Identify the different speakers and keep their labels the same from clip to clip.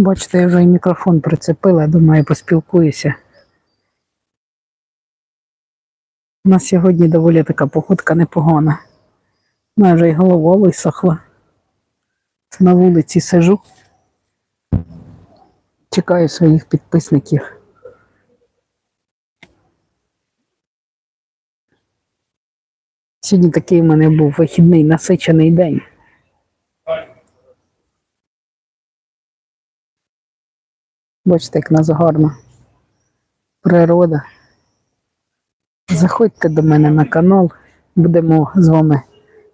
Speaker 1: Бачите, я вже і мікрофон прицепила, думаю, поспілкуюся. У нас сьогодні доволі така походка непогана. У мене вже і голова висохла. На вулиці сижу. Чекаю своїх підписників. Сьогодні такий в мене був вихідний насичений день. Бачите, як нас гарна природа. Заходьте до мене на канал, будемо з вами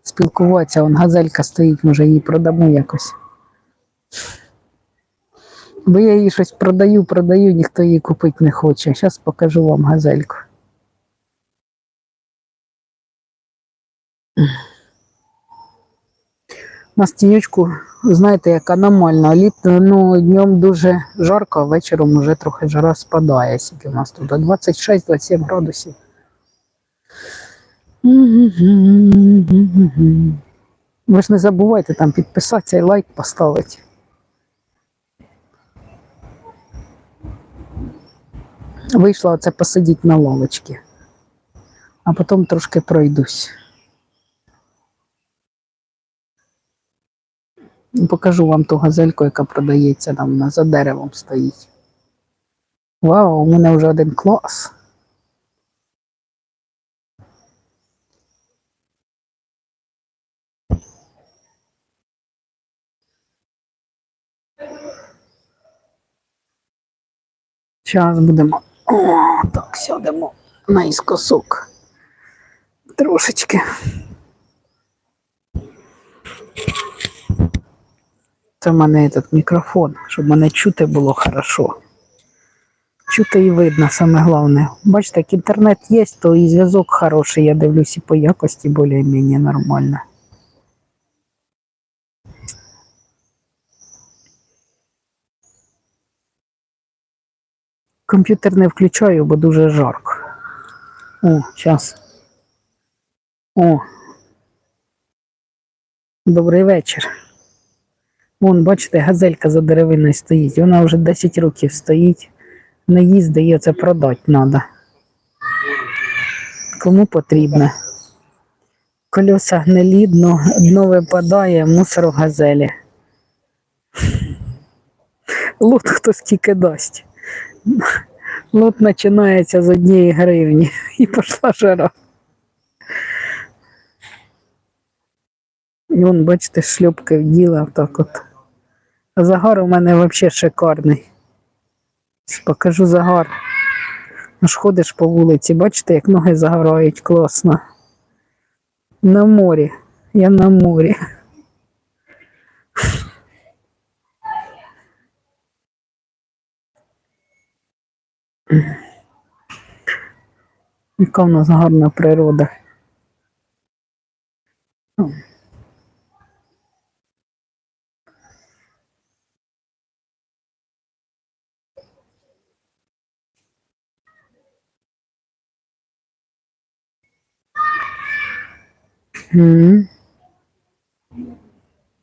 Speaker 1: спілкуватися. Вон газелька стоїть, може її продамо якось. Бо я її щось продаю, продаю, ніхто її купити не хоче. Зараз покажу вам газельку. На стінючку, знаєте, як аномально. Літ, ну, днем дуже жарко, а вечором вже трохи жара спадає. Скільки у нас тут 26-27 градусів. Ви ж не забувайте там підписатися і лайк поставити. Вийшла оце посидіти на лавочці, а потім трошки пройдусь. Покажу вам ту газельку, яка продається там вона за деревом стоїть. Вау, у мене вже один клас. Зараз будемо. О, так, сядемо наїскосок. Трошечки. В мене этот мікрофон, щоб мене чути було хорошо. Чути і видно, саме головне. Бачите, як інтернет є, то і зв'язок хороший, я дивлюсь і по якості більш-менш нормально. Комп'ютер не включаю, бо дуже жарко. О, зараз. О. Добрий вечір. Вон, бачите, газелька за деревиною стоїть. Вона вже 10 років стоїть. Не їздить, її це продати треба. Кому потрібно? Колеса гнилі, дно, дно випадає, мусор в газелі. Лут хто скільки дасть. Лот починається з однієї гривні і пішла жара. І вон, бачите, шльопки вділа так от. А загар у мене взагалі шикарний. Покажу загар. Аж ходиш по вулиці, бачите, як ноги загорають класно. На морі. Я на морі. Яка в нас гарна природа.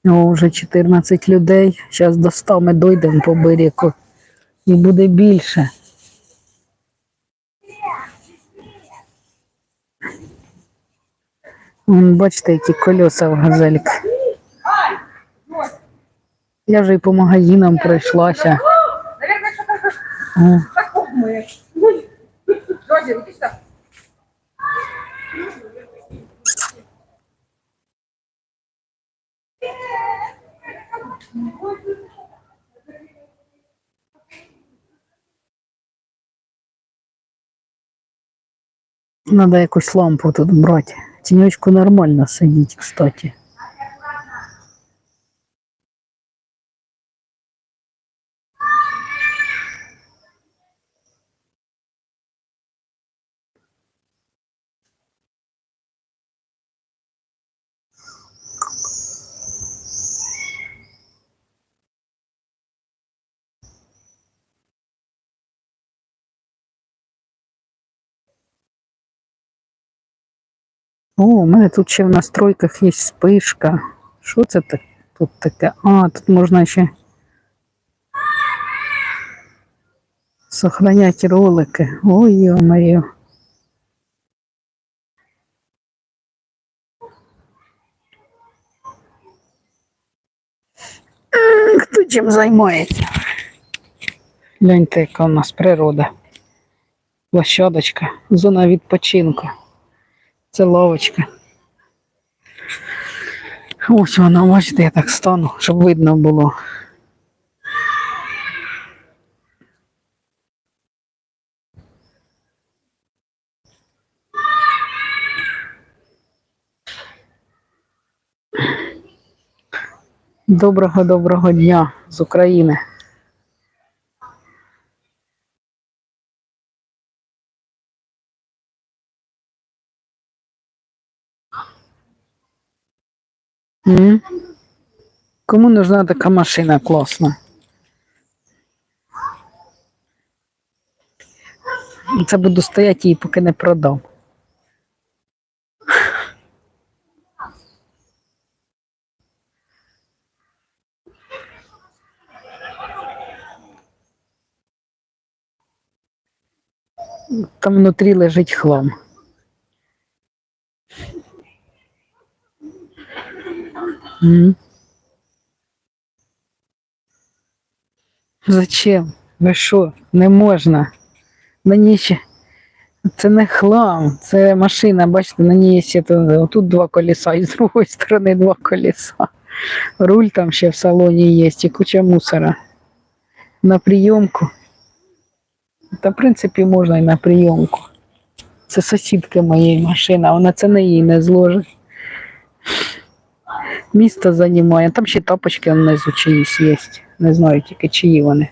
Speaker 1: О, вже 14 людей. Зараз до 100 ми дойдемо по берегу. І буде більше. Вон, бачите, які колеса в газельки. Я вже і по магазинам пройшлася. О, Надо якусь лампу тут брати. Тіньочку нормально сидіть, кстати. О, у мене тут ще в настройках є спишка. Що це так, тут таке? А, тут можна ще Сохранять ролики. Ой. М, Хто чим займається? Гляньте, яка у нас природа. Площадочка, зона відпочинку. Це лавочка. Ось вона, бачите, я так стану, щоб видно було. Доброго доброго дня з України. М? Кому нужна така машина класна? Це буду стояти її, поки не продам. Там внутрі лежить хлам. М. Зачем? Ви що? Не можна. На ній ще. Це не хлам, це машина, бачите, на ній є тут два колеса, і з другої сторони два колеса. Руль там ще в салоні є, і куча мусора. На прийомку. Та, в принципі, можна і на прийомку. Це сусідки моєї машина, вона це на її не зложить. Місто займає. Там ще тапочки внизу чиїсь є. Не знаю тільки чиї вони.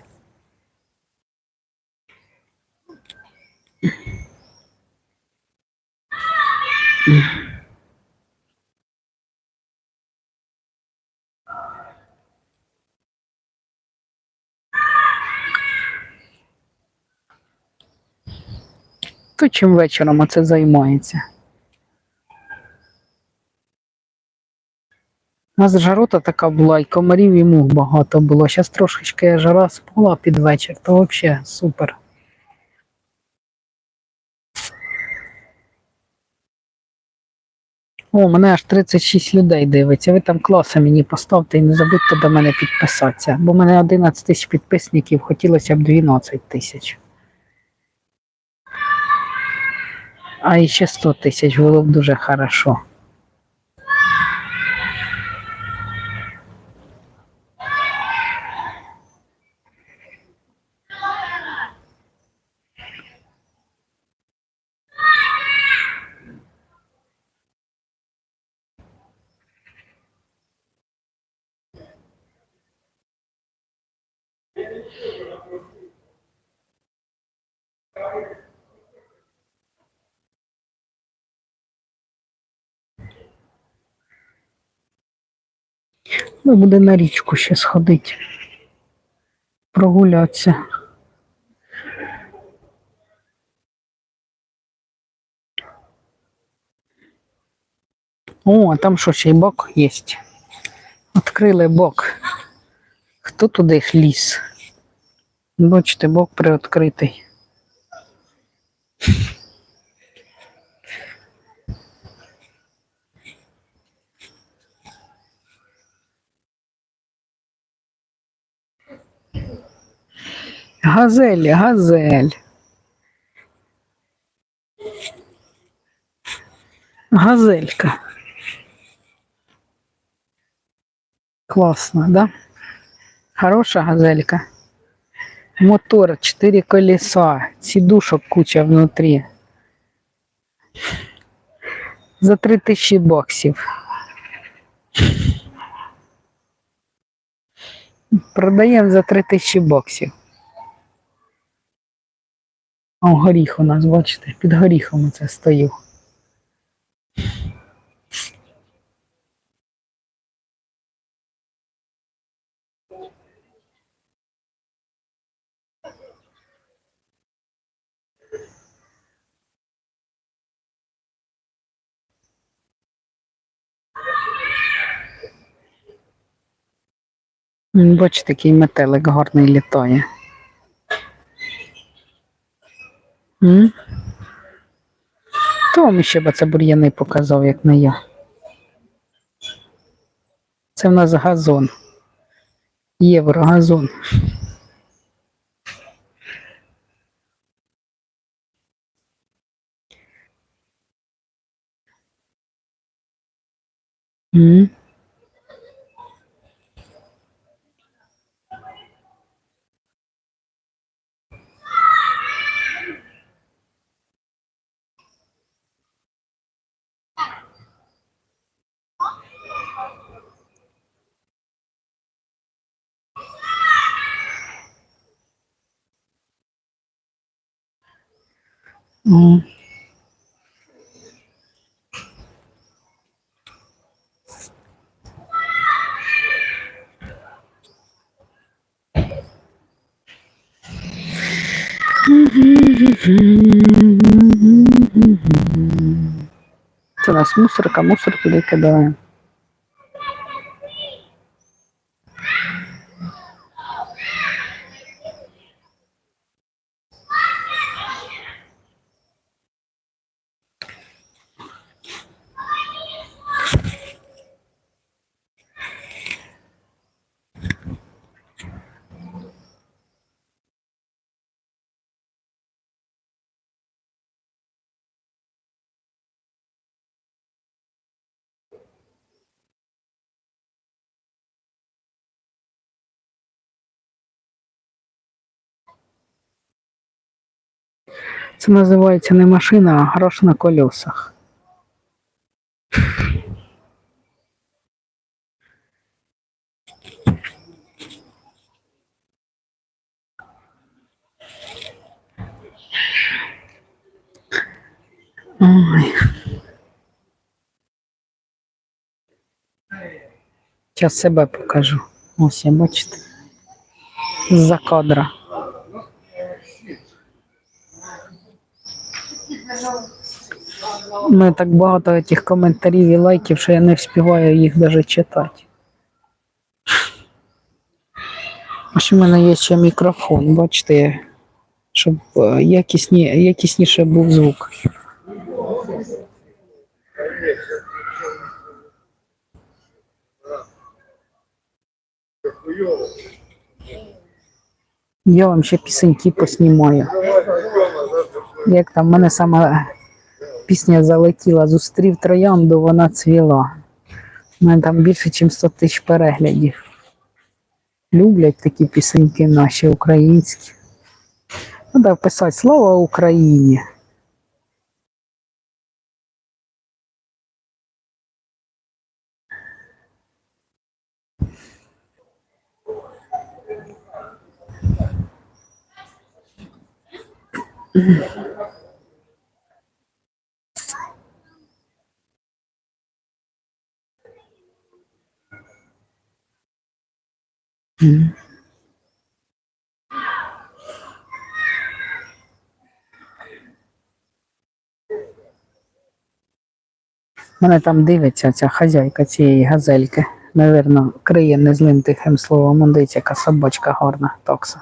Speaker 1: То чим вечором оце займається. У нас жарота така була, і комарів і мух багато було. Зараз трошечки жара спала під вечір, то взагалі супер. О, мене аж 36 людей дивиться. Ви там класи мені поставте і не забудьте до мене підписатися. Бо в мене 11 тисяч підписників, хотілося б 12 тисяч. А ще 100 тисяч було б дуже хорошо. Ну, буде на річку ще сходити. Прогулятися. О, а там що ще й бок є. Відкрили бок. Хто туди ж ліз? Бачите, бок приоткритий. Газель, газель. Газелька. Классно, да? Хорошая газелька. Мотор, четыре колеса, сидушек куча внутри. За три тисячі баксів. Продаємо за три тисячі баксів. О, горіх у нас, бачите, під горіхом це стою. Бачите, який метелик гарний літає. М? То вам ще б це бур'яни показав, як не я. Це в нас газон. Єврогазон. М? М. Це у нас мусорка, мусор туди Це називається не машина, а грош на колесах. Ой. Зараз себе покажу. Ось я бачите. З-за кадра. У мене так багато цих коментарів і лайків, що я не встигаю їх навіть читати. Ось у мене є ще мікрофон, бачите, щоб е, якісні, якісніше був звук. Я вам ще пісеньки поснімаю. Як там мене сама пісня залетіла, зустрів троянду, вона цвіла. У мене там більше, ніж 100 тисяч переглядів. Люблять такі пісеньки наші українські. Треба писати Слава Україні. Мгм. Мене там дивиться ця хазяйка цієї газельки. Навірно, криє незлим тихим словом. Он яка собачка гарна, такса.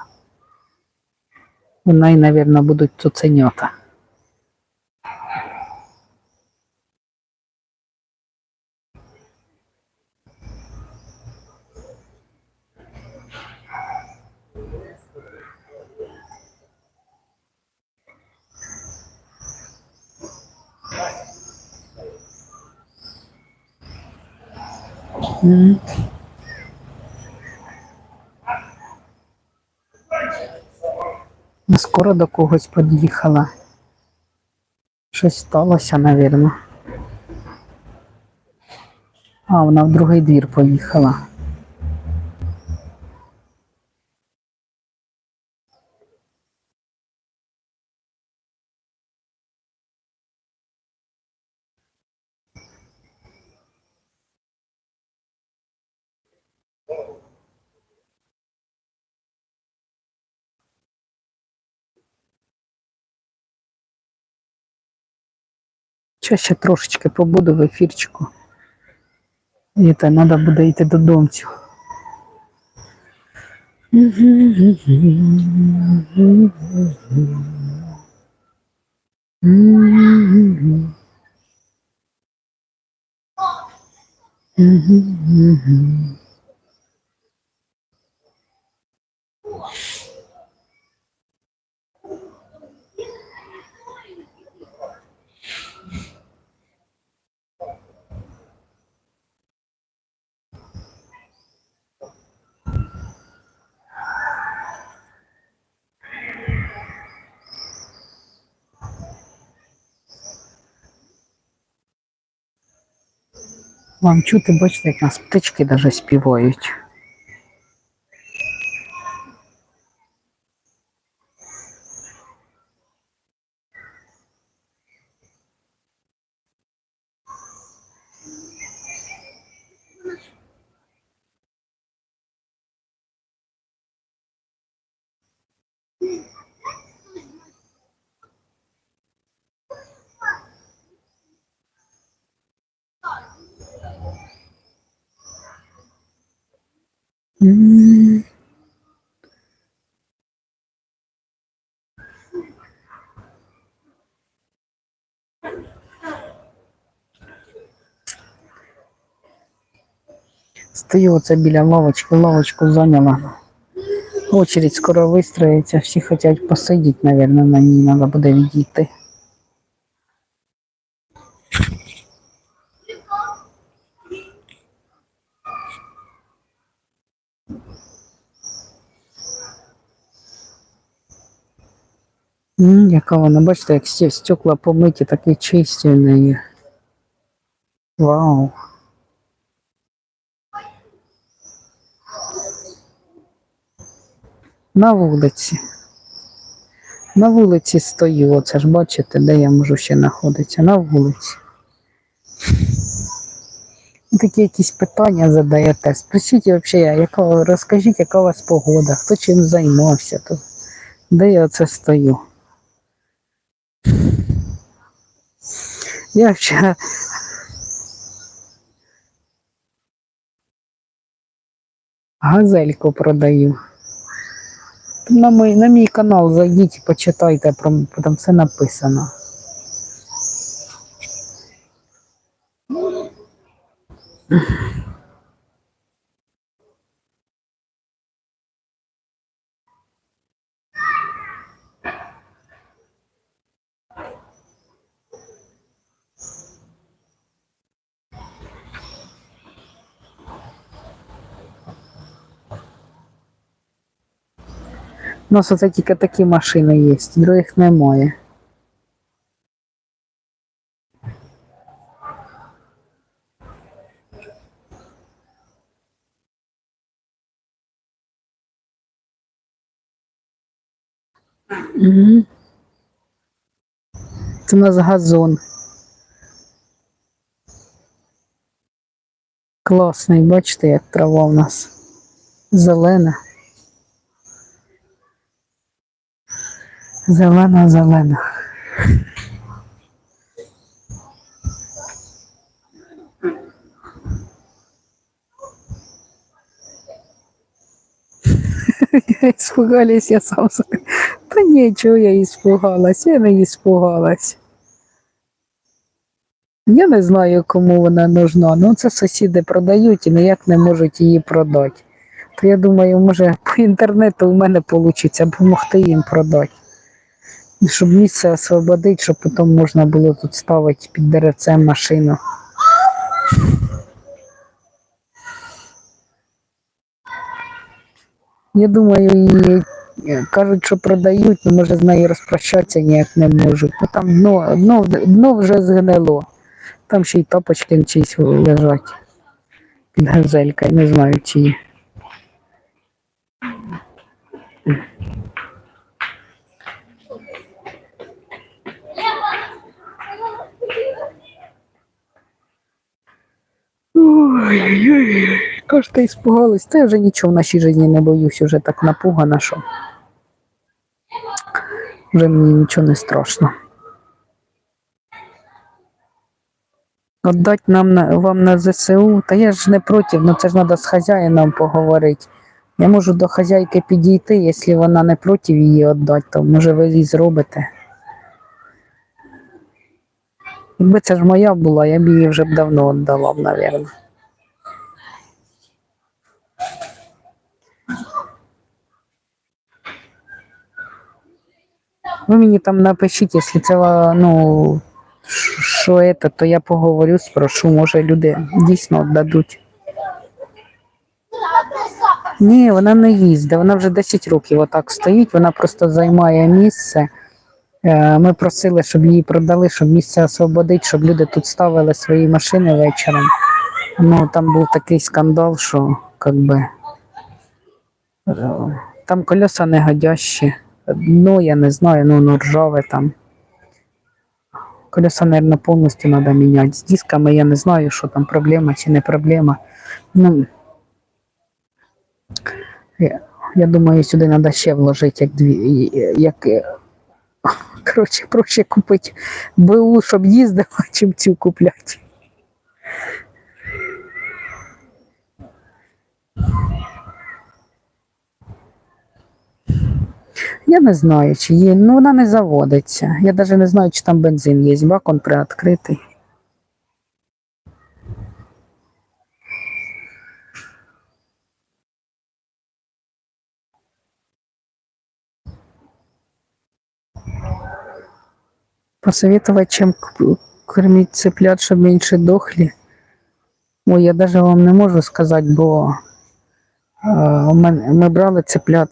Speaker 1: У неї, навірно, будуть цуценята. Ну, Скоро до когось під'їхала. Щось сталося, навірно. А, вона в другий двір поїхала. Ще ще трошечки побуду в ефірчику. І то треба буде йти додомцю. Мгм. Вам чути, бачите, як нас птички навіть співають. М. Стою оце біля лавочки, лавочку зайняла. Очередь скоро вистроїться, всі хочуть посидіти, мабуть, на ній треба буде відійти. М, яка вона, бачите, як стє- стекла помиті, такі чисті в неї. Вау. На вулиці. На вулиці стою, оце ж бачите, де я можу ще знаходитися. На вулиці. Такі якісь питання задаєте. Спросіть взагалі, яка, розкажіть, яка у вас погода, хто чим займався тут, де я оце стою. Я вчора газельку продаю. На мій, на мій канал зайдіть і почитайте, там все написано. У нас оце тільки такі машини є, других немає. Це у нас газон. Класний, бачите, як трава у нас зелена. Зелена, зелена. Испугались, я сам сказал. Та нічого я іспугалась, я не іспугалась. Я не знаю, кому вона нужна. Ну, це сусіди продають і ніяк не можуть її продати. То я думаю, може по інтернету у мене вийде допомогти їм продати. Щоб місце освободити, щоб потім можна було тут ставити під деревцем машину. Я думаю, її е, кажуть, що продають, але може з нею розпрощатися ніяк не можуть. Ну там дно, дно, дно вже згнило. Там ще й топочки чиїсь лежать. Під газелькою, не знаю чиї. Ой-ой-ой, кажете, испугалась. Та я вже нічого в нашій житті не боюсь, вже так напугана, що вже мені нічого не страшно. Отдать нам на, вам на ЗСУ, та я ж не проти, ну це ж треба з хазяїном поговорити. Я можу до хазяйки підійти, якщо вона не проти її віддати, то може ви її зробите. Якби це ж моя була, я б її вже б давно віддала, мабуть. Ви мені там напишіть, якщо це ну, що це, то я поговорю, спрошу, може люди дійсно віддадуть. Ні, вона не їздить, вона вже 10 років отак стоїть, вона просто займає місце. Е, Ми просили, щоб її продали, щоб місце освободити, щоб люди тут ставили свої машини вечором. Ну, там був такий скандал, що как би, е, там колеса не годящі. Ну, я не знаю, ну, ну ржаве там. Колеса, мабуть, повністю треба міняти. З дисками я не знаю, що там проблема чи не проблема. Ну, я, я думаю, сюди треба ще вложити, як дві. Як, коротше, проще купити БУ, щоб їздила, чим цю купляти. Я не знаю, чи є. Ну, вона не заводиться. Я навіть не знаю, чи там бензин є. Бак он приоткритий. Посоветовать, чем к- кормить цыплят, чтобы меньше дохли. Ой, я даже вам не можу сказати, бо е, у мен- ми брали цыплят.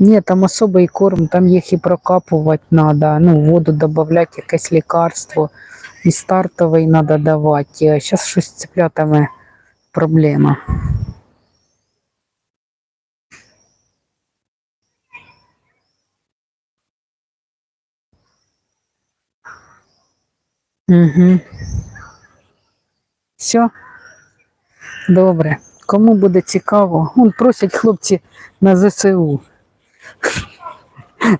Speaker 1: Ні, там особий корм, там їх і прокапувати треба, ну, воду додати, якесь лікарство, і стартовий треба давати. Зараз щось з цыплятами проблема. Угу. Все. Добре. Кому буде цікаво, он просять хлопці на ЗСУ.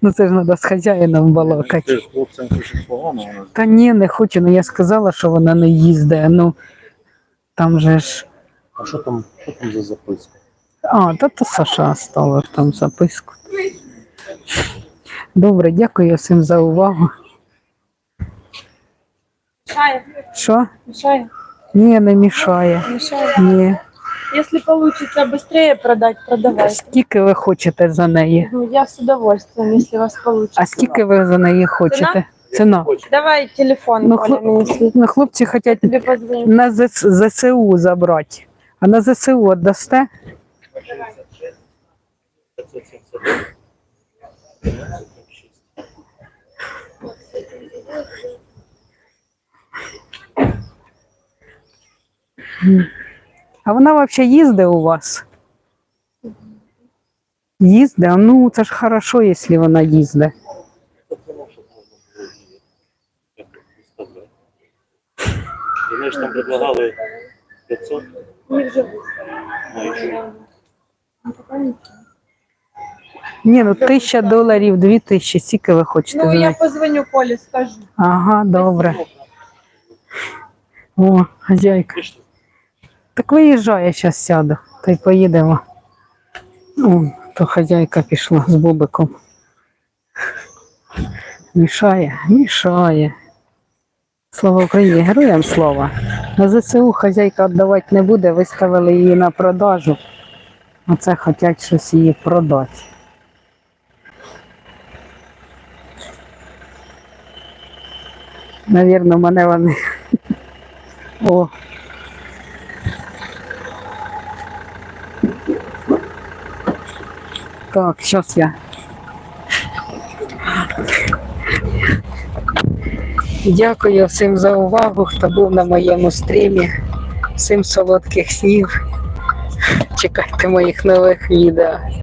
Speaker 1: Ну це ж треба з хазяїном балакати.
Speaker 2: Ти хлопцям хочеш погано, вона
Speaker 1: Та ні, не хочу, ну я сказала, що вона не їздить. Ну там же ж.
Speaker 2: А що там, що там за записка?
Speaker 1: А, та то Саша стала там записку. Добре, дякую всім за увагу.
Speaker 3: Мешает,
Speaker 1: Що?
Speaker 3: мешает,
Speaker 1: Ні, не мішає.
Speaker 3: мешает.
Speaker 1: Ні.
Speaker 3: Если получится быстрее продать, продавайте.
Speaker 1: Скільки ви хочете за неї?
Speaker 3: Ну, я с удовольствием, если у вас получится.
Speaker 1: А скільки ви за неї хочете? Ціна.
Speaker 3: Давай телефон,
Speaker 1: Ну,
Speaker 3: Коля,
Speaker 1: хлоп-
Speaker 3: если
Speaker 1: Ну, хлопці хочуть на ЗС- ЗСУ забрати. А на ЗСУ віддасте? А вона взагалі їздить у вас? Їздить? Ну, це ж хорошо, якщо вона їздить.
Speaker 2: І ми ж там предлагали 500,
Speaker 3: Не вживу.
Speaker 2: ну і що?
Speaker 3: Ну, пока ничего.
Speaker 1: Ні, ну тисяча доларів, дві тисячі, скільки ви хочете?
Speaker 3: Ну,
Speaker 1: за
Speaker 3: я
Speaker 1: неї?
Speaker 3: позвоню Коле, скажу.
Speaker 1: Ага, добре. О, хазяйка.
Speaker 2: Пішли.
Speaker 1: Так виїжджай, я зараз сяду, та й поїдемо. О, то хазяйка пішла з бобиком. Мішає, мішає. Слава Україні, героям слава. На ЗСУ хазяйка віддавати не буде, виставили її на продажу. Оце хочуть щось її продати. Навірно, мене вони. О, Так, сейчас я. Дякую всім за увагу, хто був на моєму стрімі. Всім солодких снів. Чекайте моїх нових відео.